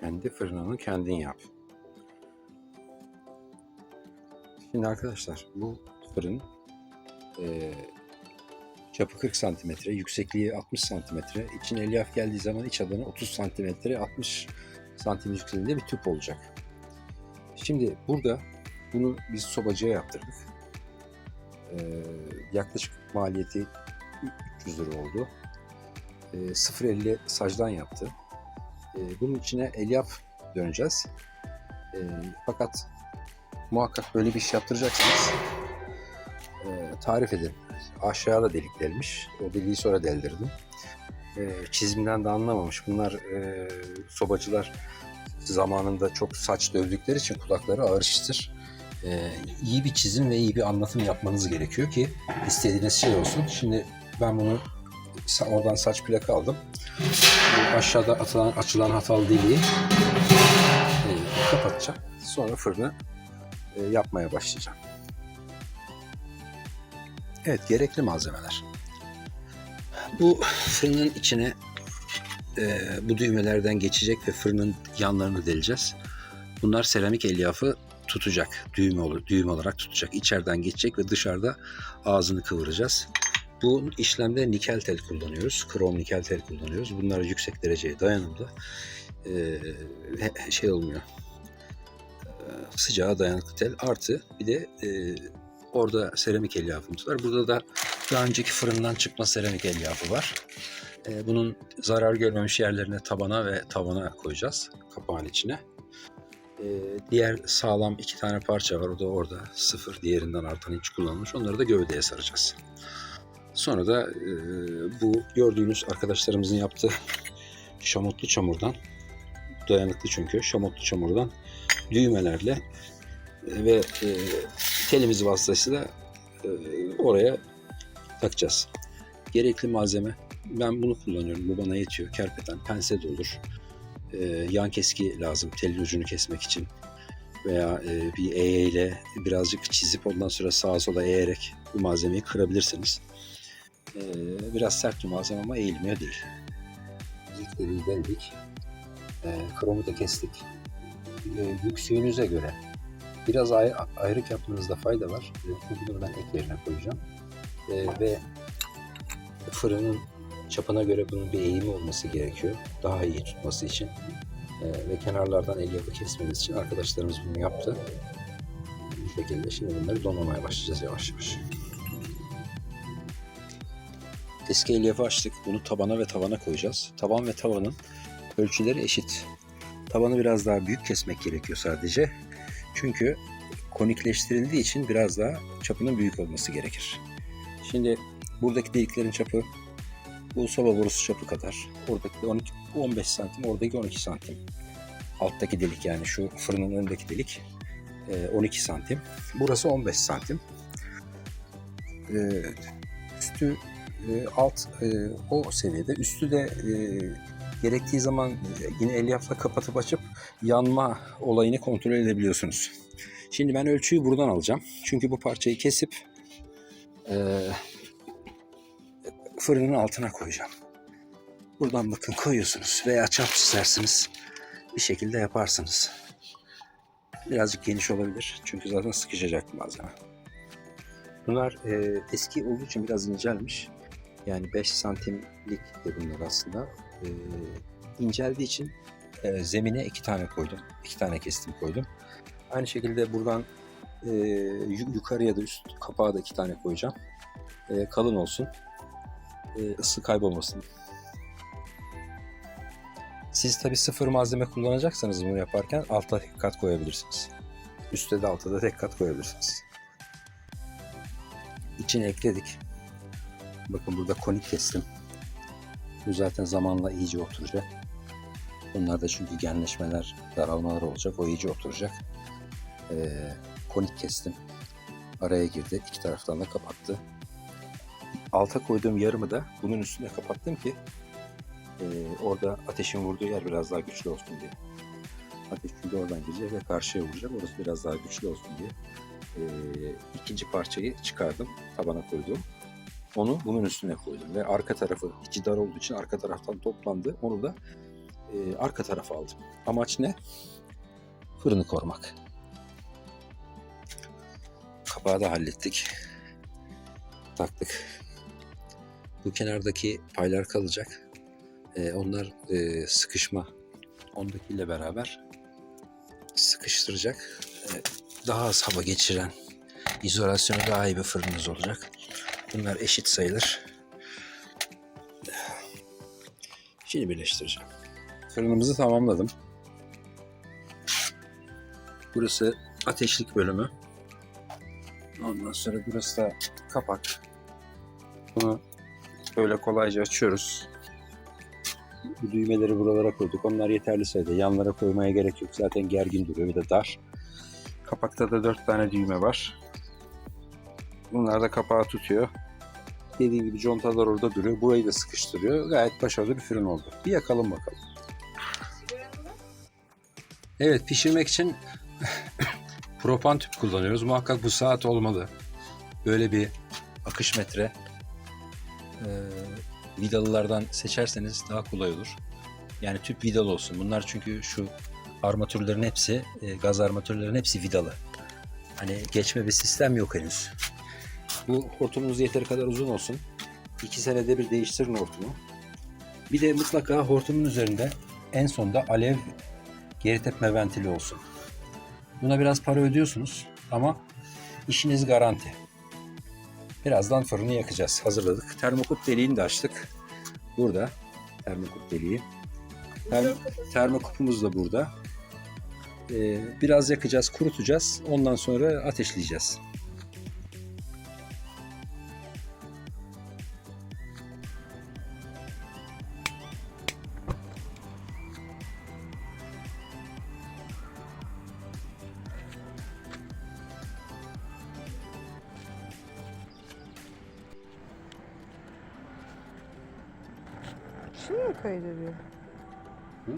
Kendi fırınını kendin yap. Şimdi arkadaşlar bu fırın eee çapı 40 santimetre, yüksekliği 60 santimetre. İçine elyaf geldiği zaman iç alanı 30 santimetre, 60 santim yüksekliğinde bir tüp olacak. Şimdi burada bunu biz sobacıya yaptırdık. Eee, yaklaşık maliyeti 300 lira oldu. Eee 0.50 sacdan yaptı. Eee, bunun içine elyaf döneceğiz. Eee, fakat muhakkak böyle bir iş yaptıracaksınız. Eee, tarif edin. Aşağıda delik delmiş. O deliği sonra deldirdim. Eee, çizimden de anlamamış. Bunlar eee, sobacılar zamanında çok saç dövdükleri için kulakları ağır iştir. Eee iyi bir çizim ve iyi bir anlatım yapmanız gerekiyor ki istediğiniz şey olsun. Şimdi ben bunu oradan saç plaka aldım. Bu aşağıda atılan, açılan hatalı deliği eee, kapatacağım. Sonra fırını eee, yapmaya başlayacağım. Evet, gerekli malzemeler. Bu fırının içine e, bu düğmelerden geçecek ve fırının yanlarını deleceğiz. Bunlar seramik elyafı tutacak. Düğme olur, düğme olarak tutacak. İçeriden geçecek ve dışarıda ağzını kıvıracağız. Bu işlemde nikel tel kullanıyoruz. Krom nikel tel kullanıyoruz. Bunlar yüksek dereceye dayanımlı. E, he- şey olmuyor. E, sıcağa dayanıklı tel. Artı bir de e, orada seramik elyafımız var. Burada da daha önceki fırından çıkma seramik elyafı var. Ee, Bunun zarar görmemiş yerlerine tabana ve tavana koyacağız kapağın içine. Ee, Diğer sağlam iki tane parça var. O da orada sıfır. Diğerinden artan hiç kullanılmış. Onları da gövdeye saracağız. Sonra da e, bu gördüğünüz arkadaşlarımızın yaptığı şamotlu çamurdan dayanıklı çünkü şamotlu çamurdan düğmelerle e, ve e, telimiz vasıtasıyla e, oraya takacağız. Gerekli malzeme ben bunu kullanıyorum. Bu bana yetiyor. Kerpeten, pense de olur. Ee, yan keski lazım telin ucunu kesmek için. Veya e, bir eğe ile birazcık çizip ondan sonra sağa sola eğerek bu malzemeyi kırabilirsiniz. Ee, biraz sert bir malzeme ama eğilmiyor değil. Dikleri deldik. Ee, kromu da kestik. Ee, yüksüğünüze göre biraz ay- ayrık yapmanızda fayda var. Çünkü bunu ben ek yerine koyacağım. Ee, ve fırının çapına göre bunun bir eğimi olması gerekiyor. Daha iyi tutması için. Ee, ve kenarlardan elyafı kesmemiz için arkadaşlarımız bunu yaptı. Bu şekilde şimdi bunları donamaya başlayacağız yavaş yavaş. Eski elyafı açtık. Bunu tabana ve tavana koyacağız. Taban ve tavanın ölçüleri eşit. Tabanı biraz daha büyük kesmek gerekiyor sadece. Çünkü konikleştirildiği için biraz daha çapının büyük olması gerekir. Şimdi buradaki deliklerin çapı bu soba borusu çapı kadar. Oradaki de 12, 15 santim, oradaki 12 santim. Alttaki delik yani şu fırının önündeki delik e, 12 santim. Burası 15 santim. E, Üstü e, alt e, o seviyede. Üstü de e, gerektiği zaman yine elyafla kapatıp açıp yanma olayını kontrol edebiliyorsunuz. Şimdi ben ölçüyü buradan alacağım. Çünkü bu parçayı kesip e, fırının altına koyacağım. Buradan bakın koyuyorsunuz veya çap çizersiniz. Bir şekilde yaparsınız. Birazcık geniş olabilir. Çünkü zaten sıkışacak malzeme. Bunlar e, eski olduğu için biraz incelmiş. Yani 5 santimlik de bunlar aslında. E, inceldiği için e, zemine iki tane koydum. iki tane kestim koydum. Aynı şekilde buradan e, yu- yukarıya da üst kapağı da iki tane koyacağım. E, kalın olsun e, ısı kaybolmasın. Siz tabi sıfır malzeme kullanacaksanız bunu yaparken alta tek kat koyabilirsiniz. Üstte de alta da tek kat koyabilirsiniz. İçine ekledik. Bakın burada konik kestim. Bu zaten zamanla iyice oturacak. Bunlarda çünkü genleşmeler, daralmalar olacak. O iyice oturacak. Ee, konik kestim. Araya girdi. iki taraftan da kapattı alta koyduğum yarımı da bunun üstüne kapattım ki e, orada ateşin vurduğu yer biraz daha güçlü olsun diye. Ateş çünkü oradan girecek ve karşıya vuracak. Orası biraz daha güçlü olsun diye. E, ikinci parçayı çıkardım. Tabana koydum. Onu bunun üstüne koydum. Ve arka tarafı içi dar olduğu için arka taraftan toplandı. Onu da e, arka tarafa aldım. Amaç ne? Fırını korumak. Kapağı da hallettik. Taktık. Bu kenardaki paylar kalacak. E, onlar e, sıkışma ondakiyle beraber sıkıştıracak. E, daha az hava geçiren, izolasyonu daha iyi bir fırınınız olacak. Bunlar eşit sayılır. Şimdi birleştireceğim. Fırınımızı tamamladım. Burası ateşlik bölümü. Ondan sonra burası da kapak. Bunu böyle kolayca açıyoruz. Bu düğmeleri buralara koyduk. Onlar yeterli sayıda. Yanlara koymaya gerek yok. Zaten gergin duruyor. Bir de dar. Kapakta da dört tane düğme var. Bunlar da kapağı tutuyor. Dediğim gibi contalar orada duruyor. Burayı da sıkıştırıyor. Gayet başarılı bir fırın oldu. Bir yakalım bakalım. Evet pişirmek için propan tüp kullanıyoruz. Muhakkak bu saat olmalı. Böyle bir akış metre e, vidalılardan seçerseniz daha kolay olur. Yani tüp vidalı olsun. Bunlar çünkü şu armatürlerin hepsi, e, gaz armatürlerin hepsi vidalı. Hani geçme bir sistem yok henüz. Bu hortumunuz yeteri kadar uzun olsun. İki senede bir değiştirin hortumu. Bir de mutlaka hortumun üzerinde en sonda alev geri tepme ventili olsun. Buna biraz para ödüyorsunuz ama işiniz garanti. Birazdan fırını yakacağız. Hazırladık. Termokut deliğini de açtık. Burada termokut deliği. Term termokupumuz da burada. Ee, biraz yakacağız, kurutacağız. Ondan sonra ateşleyeceğiz. Şimdi mi kaydediyor? Hı?